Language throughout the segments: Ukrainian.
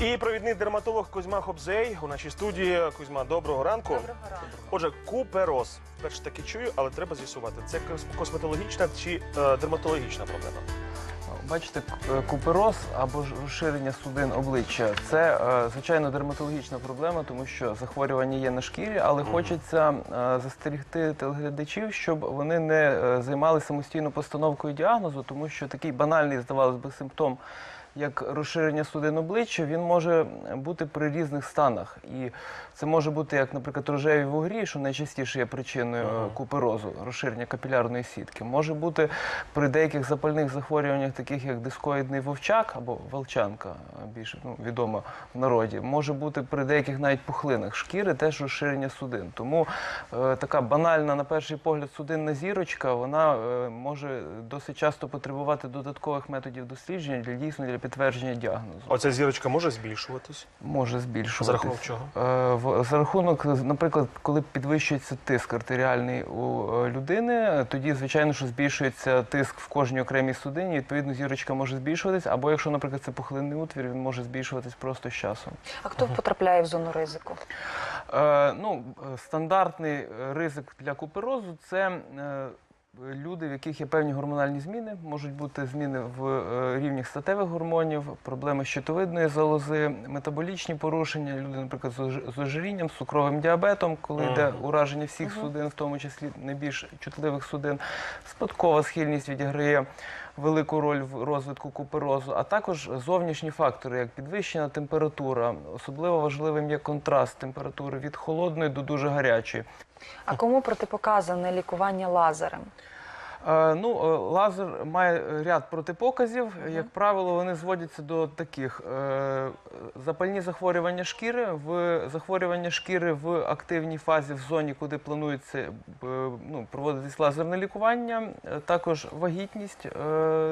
І провідний дерматолог Кузьма Хобзей у нашій студії. Кузьма, доброго ранку. Доброго ранку. Отже, купероз. Вперше таки чую, але треба з'ясувати, це кос- косметологічна чи е, дерматологічна проблема. Бачите, е, купероз або ж розширення судин обличчя це е, звичайно дерматологічна проблема, тому що захворювання є на шкірі, але хочеться е, застерігти телеглядачів, щоб вони не е, займалися самостійно постановкою діагнозу, тому що такий банальний, здавалось би, симптом. Як розширення судин обличчя, він може бути при різних станах. І це може бути як, наприклад, рожеві вугрі, що найчастіше є причиною куперозу, розширення капілярної сітки. Може бути при деяких запальних захворюваннях, таких як дискоїдний вовчак або волчанка, більш ну, відома в народі. Може бути при деяких навіть пухлинах шкіри теж розширення судин. Тому е, така банальна, на перший погляд, судинна зірочка, вона е, може досить часто потребувати додаткових методів дослідження для дійсно для підтвердження діагнозу. Оця зірочка може збільшуватись. Може збільшуватися. За рахунок чого? Е, в- За рахунок, наприклад, коли підвищується тиск артеріальний у е, людини, тоді, звичайно, що збільшується тиск в кожній окремій судині, відповідно, зірочка може збільшуватись, або якщо, наприклад, це пухлинний утвір, він може збільшуватись просто з часом. А хто потрапляє в зону ризику? Е, ну, е, стандартний е, ризик для куперозу це е, люди, в яких є певні гормональні зміни. Можуть бути зміни в е, рівнях статевих гормонів, проблеми щитовидної залози, метаболічні порушення, люди, наприклад, з з ожирінням, з цукровим діабетом, коли йде ураження всіх судин, в тому числі найбільш чутливих судин, спадкова схильність відіграє велику роль в розвитку куперозу, а також зовнішні фактори, як підвищена температура. Особливо важливим є контраст температури від холодної до дуже гарячої. А кому протипоказане лікування лазером? Е, Ну, е, лазер має ряд протипоказів. Як правило, вони зводяться до таких е, запальні захворювання шкіри, в захворювання шкіри в активній фазі в зоні, куди планується ну, проводитись лазерне лікування, також вагітність,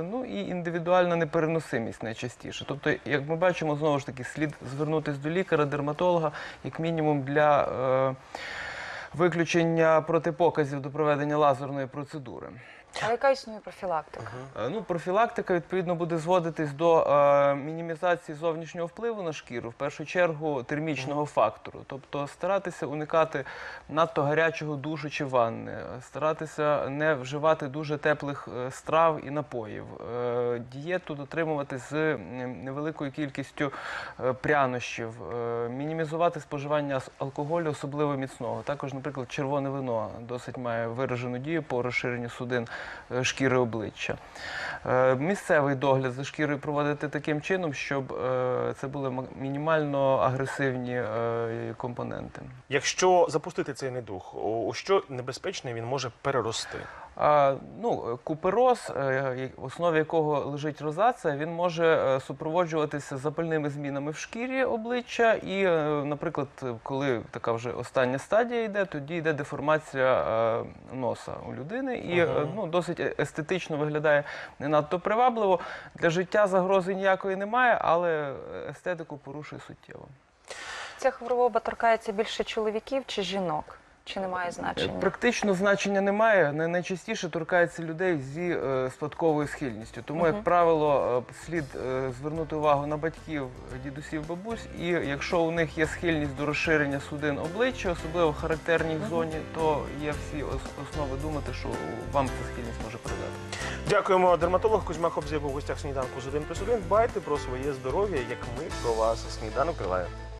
ну і індивідуальна непереносимість найчастіше. Тобто, як ми бачимо, знову ж таки, слід звернутися до лікаря, дерматолога, як мінімум для. Виключення протипоказів до проведення лазерної процедури. А яка існує профілактика? Е, Ну, профілактика відповідно буде зводитись до е, мінімізації зовнішнього впливу на шкіру, в першу чергу термічного фактору. Тобто старатися уникати надто гарячого душу чи ванни, е, старатися не вживати дуже теплих е, страв і напоїв, е, дієту дотримувати з м, невеликою кількістю е, прянощів, е, мінімізувати споживання с- алкоголю, особливо міцного. Також, наприклад, червоне вино досить має виражену дію по розширенню судин шкіри обличчя. Е, Місцевий догляд за шкірою проводити таким чином, щоб е, це були ма- мінімально агресивні е, компоненти. Якщо запустити цей недух, у що небезпечне він може перерости? Ну, купероз, е, в основі якого лежить розація, він може е, супроводжуватися запальними змінами в шкірі обличчя. І, е, наприклад, коли така вже остання стадія йде, тоді йде деформація носа у людини, і е, ну, досить естетично виглядає не надто привабливо. Для життя загрози ніякої немає, але естетику порушує суттєво. Ця хвороба торкається більше чоловіків чи жінок? Чи немає значення? Практично значення немає. Не- Найчастіше торкається людей зі е, спадковою схильністю. Тому, як правило, е, слід е, звернути увагу на батьків, дідусів, бабусь. І якщо у них є схильність до розширення судин обличчя, особливо в характерній зоні, то є всі основи думати, що вам ця схильність може передати. Дякуємо. Дерматолог Кузьма Хобзей був у гостях сніданку з 1 плюс 1. Дбайте про своє здоров'я, як ми про вас. Сніданок триває.